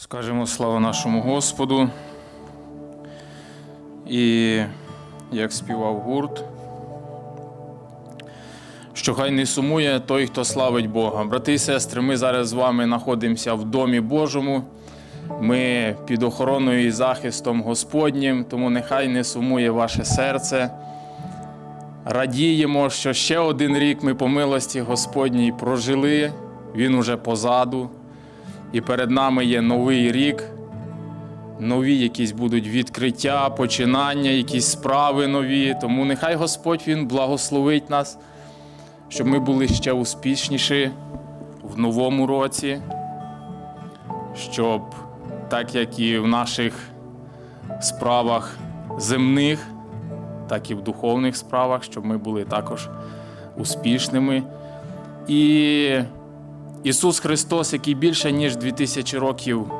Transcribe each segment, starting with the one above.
Скажемо слава нашому Господу. І як співав гурт, що хай не сумує той, хто славить Бога. Брати і сестри, ми зараз з вами знаходимося в Домі Божому. Ми під охороною і захистом Господнім, тому нехай не сумує ваше серце. Радіємо, що ще один рік ми по милості Господній прожили, він уже позаду. І перед нами є новий рік, нові якісь будуть відкриття, починання, якісь справи нові. Тому нехай Господь Він благословить нас, щоб ми були ще успішніші в новому році, щоб так як і в наших справах земних, так і в духовних справах, щоб ми були також успішними. І Ісус Христос, який більше ніж 2000 років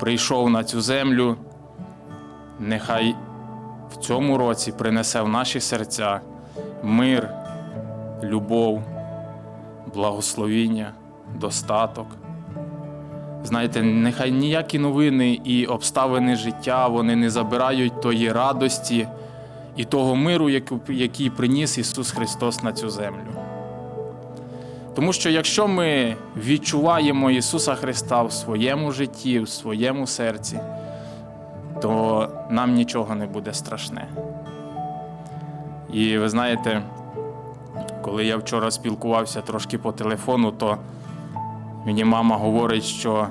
прийшов на цю землю, нехай в цьому році принесе в наші серця мир, любов, благословіння, достаток. Знаєте, нехай ніякі новини і обставини життя вони не забирають тої радості і того миру, який приніс Ісус Христос на цю землю. Тому що якщо ми відчуваємо Ісуса Христа в своєму житті, в своєму серці, то нам нічого не буде страшне. І ви знаєте, коли я вчора спілкувався трошки по телефону, то мені мама говорить, що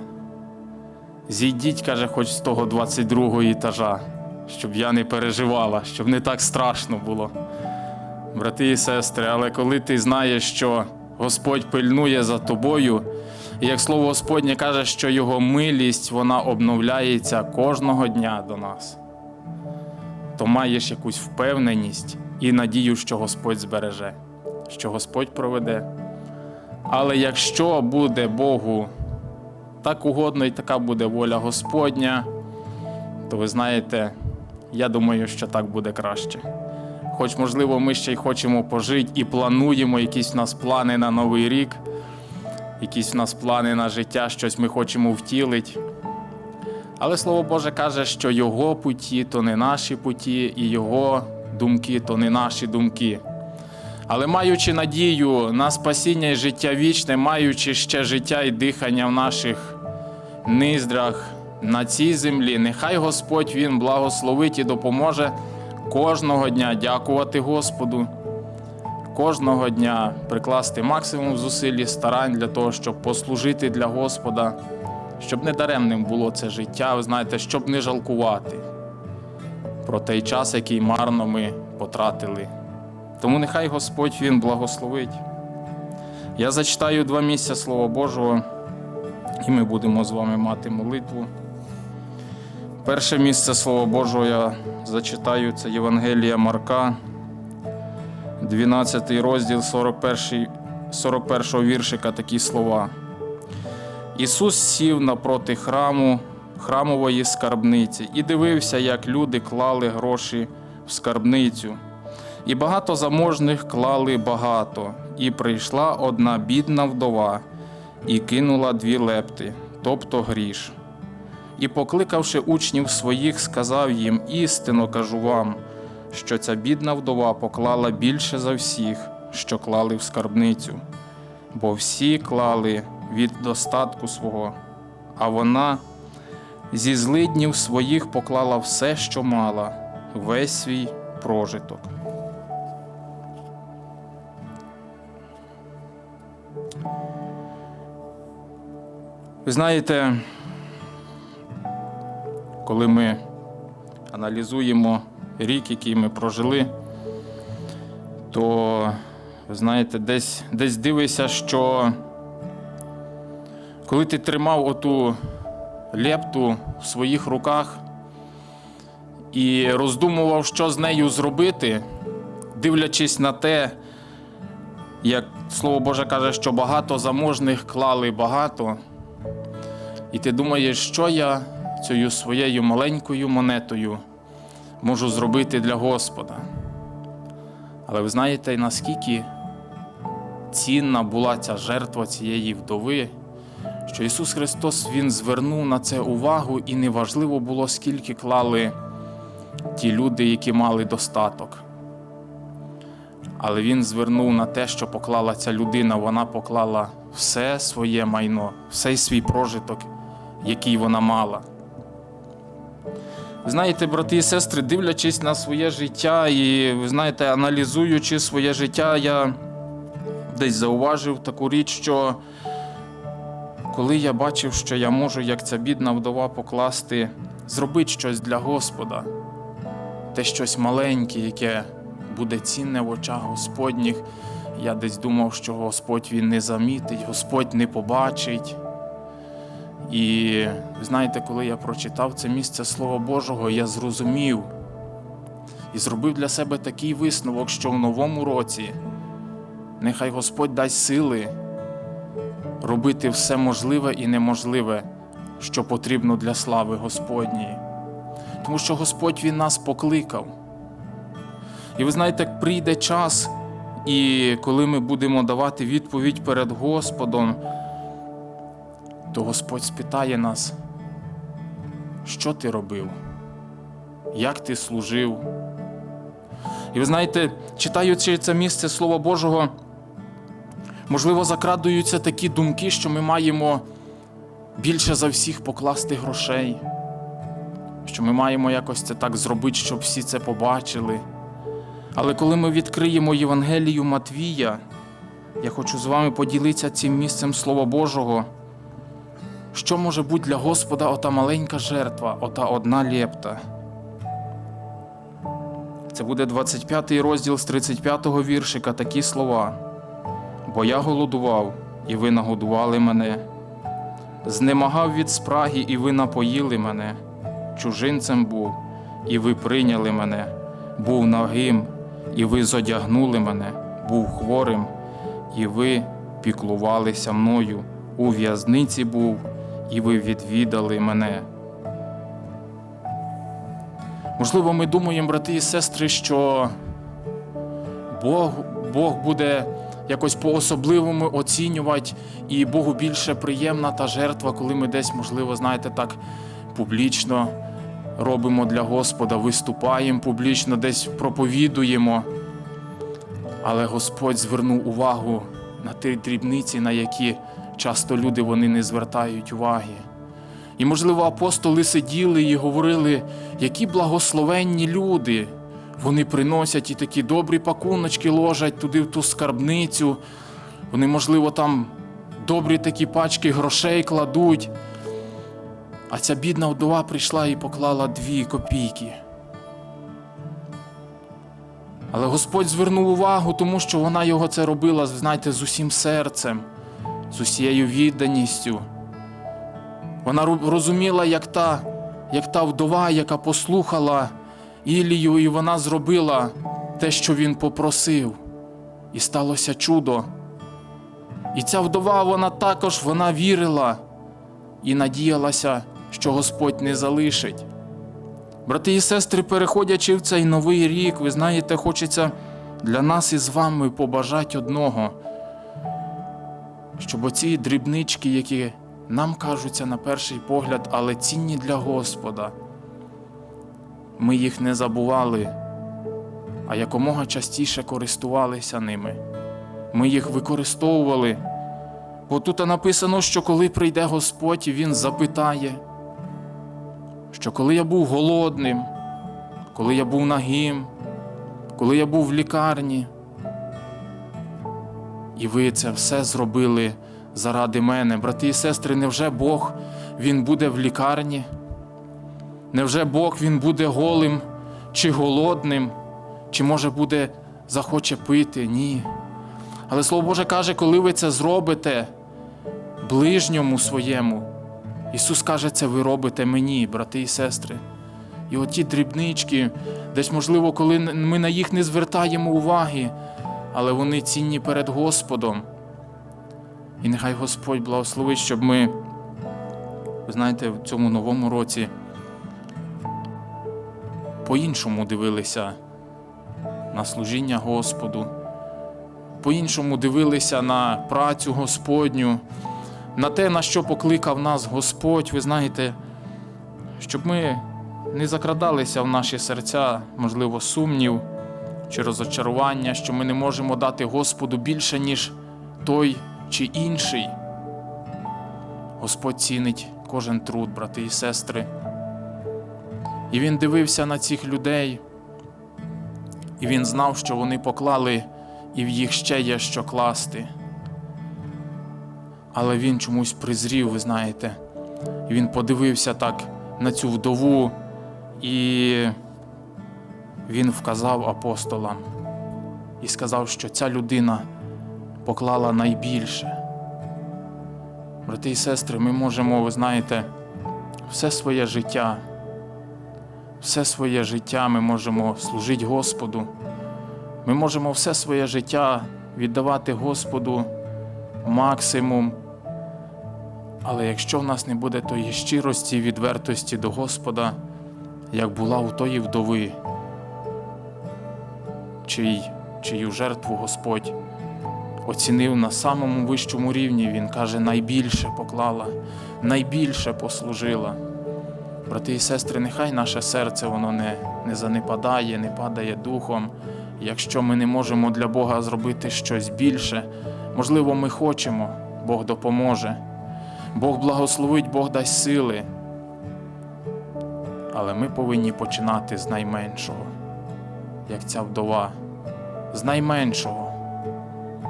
зійдіть, каже, хоч з того 22-го етажа, щоб я не переживала, щоб не так страшно було. Брати і сестри, але коли ти знаєш, що Господь пильнує за тобою, і як слово Господнє каже, що Його милість вона обновляється кожного дня до нас, то маєш якусь впевненість і надію, що Господь збереже, що Господь проведе. Але якщо буде Богу так угодно і така буде воля Господня, то ви знаєте, я думаю, що так буде краще. Хоч, можливо, ми ще й хочемо пожити і плануємо якісь в нас плани на новий рік, якісь в нас плани на життя, щось ми хочемо втілити. Але Слово Боже каже, що Його путі то не наші путі, і Його думки то не наші думки. Але маючи надію на спасіння і життя вічне, маючи ще життя і дихання в наших низдрах на цій землі, нехай Господь Він благословить і допоможе кожного дня дякувати Господу, кожного дня прикласти максимум зусиль і старань для того, щоб послужити для Господа, щоб не даремним було це життя, ви знаєте, щоб не жалкувати про той час, який марно ми потратили. Тому нехай Господь Він благословить. Я зачитаю два місця Слова Божого, і ми будемо з вами мати молитву. Перше місце Слова Божого я зачитаю це Євангелія Марка, 12 розділ 41, 41 віршика такі слова. Ісус сів напроти храму, храмової скарбниці і дивився, як люди клали гроші в скарбницю. І багато заможних клали багато, і прийшла одна бідна вдова, і кинула дві лепти, тобто гріш. І, покликавши учнів своїх, сказав їм: істинно кажу вам, що ця бідна вдова поклала більше за всіх, що клали в скарбницю, бо всі клали від достатку свого, а вона зі злиднів своїх поклала все, що мала, весь свій прожиток. Ви знаєте, коли ми аналізуємо рік, який ми прожили, то ви знаєте, десь, десь дивишся, що коли ти тримав оту лепту в своїх руках і роздумував, що з нею зробити, дивлячись на те, як Слово Боже каже, що багато заможних клали багато, і ти думаєш, що я цією своєю маленькою монетою можу зробити для Господа. Але ви знаєте, наскільки цінна була ця жертва цієї вдови, що Ісус Христос Він звернув на це увагу, і неважливо було, скільки клали ті люди, які мали достаток. Але Він звернув на те, що поклала ця людина, вона поклала все своє майно, все свій прожиток, який вона мала. Знаєте, брати і сестри, дивлячись на своє життя і, знаєте, аналізуючи своє життя, я десь зауважив таку річ, що коли я бачив, що я можу, як ця бідна вдова, покласти, зробити щось для Господа, те щось маленьке, яке буде цінне в очах Господніх, я десь думав, що Господь він не замітить, Господь не побачить. І знаєте, коли я прочитав це місце Слова Божого, я зрозумів і зробив для себе такий висновок, що в новому році нехай Господь дасть сили робити все можливе і неможливе, що потрібно для слави Господньої. Тому що Господь Він нас покликав. І ви знаєте, прийде час, і коли ми будемо давати відповідь перед Господом, то Господь спитає нас, що ти робив, як ти служив. І ви знаєте, читаючи це місце Слова Божого, можливо, закрадуються такі думки, що ми маємо більше за всіх покласти грошей, що ми маємо якось це так зробити, щоб всі це побачили. Але коли ми відкриємо Євангелію Матвія, я хочу з вами поділитися цим місцем Слова Божого. Що може бути для Господа ота маленька жертва, ота одна лепта? Це буде 25 розділ з 35 віршика такі слова. Бо я голодував, і ви нагодували мене, знемагав від спраги, і ви напоїли мене, чужинцем був, і ви прийняли мене, був нагим, і ви зодягнули мене, був хворим, і ви піклувалися мною, у в'язниці був, і ви відвідали мене. Можливо, ми думаємо, брати і сестри, що Бог, Бог буде якось по-особливому оцінювати, і Богу більше приємна та жертва, коли ми десь, можливо, знаєте, так публічно робимо для Господа, виступаємо публічно, десь проповідуємо. Але Господь звернув увагу на ті дрібниці, на які часто люди вони не звертають уваги. І, можливо, апостоли сиділи і говорили, які благословенні люди. Вони приносять і такі добрі пакуночки ложать туди в ту скарбницю. Вони, можливо, там добрі такі пачки грошей кладуть. А ця бідна вдова прийшла і поклала дві копійки. Але Господь звернув увагу, тому що вона його це робила, знаєте, з усім серцем, з усією відданістю. Вона розуміла, як та, як та вдова, яка послухала Ілію, і вона зробила те, що він попросив, і сталося чудо. І ця вдова, вона також вона вірила і надіялася, що Господь не залишить. Брати і сестри, переходячи в цей новий рік, ви знаєте, хочеться для нас із вами побажати одного, щоб оці дрібнички, які нам кажуться на перший погляд, але цінні для Господа, ми їх не забували, а якомога частіше користувалися ними. Ми їх використовували. Бо тут написано, що коли прийде Господь, Він запитає, що коли я був голодним, коли я був нагим, коли я був в лікарні, і ви це все зробили заради мене. Брати і сестри, невже Бог Він буде в лікарні? Невже Бог Він буде голим чи голодним, чи може буде захоче пити? Ні. Але Слово Боже каже, коли ви це зробите ближньому своєму, Ісус каже, це ви робите мені, брати і сестри. І оті дрібнички, десь, можливо, коли ми на їх не звертаємо уваги, але вони цінні перед Господом. І нехай Господь благословить, щоб ми, ви знаєте, в цьому новому році по-іншому дивилися на служіння Господу, по-іншому дивилися на працю Господню, на те, на що покликав нас Господь, ви знаєте, щоб ми не закрадалися в наші серця, можливо, сумнів чи розочарування, що ми не можемо дати Господу більше, ніж той чи інший. Господь цінить кожен труд, брати і сестри. І він дивився на цих людей, і він знав, що вони поклали, і в їх ще є що класти. Але він чомусь призрів, ви знаєте. І він подивився так на цю вдову, і він вказав апостолам і сказав, що ця людина поклала найбільше. Брати і сестри, ми можемо, ви знаєте, все своє життя, все своє життя ми можемо служити Господу. Ми можемо все своє життя віддавати Господу максимум. Але якщо в нас не буде тої щирості, відвертості до Господа, як була у тої вдови, чий, чию жертву Господь оцінив на самому вищому рівні, Він каже, найбільше поклала, найбільше послужила. Брати і сестри, нехай наше серце воно не, не занепадає, не падає духом. Якщо ми не можемо для Бога зробити щось більше, можливо, ми хочемо, Бог допоможе. Бог благословить, Бог дасть сили. Але ми повинні починати з найменшого, як ця вдова, з найменшого.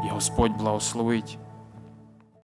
І Господь благословить.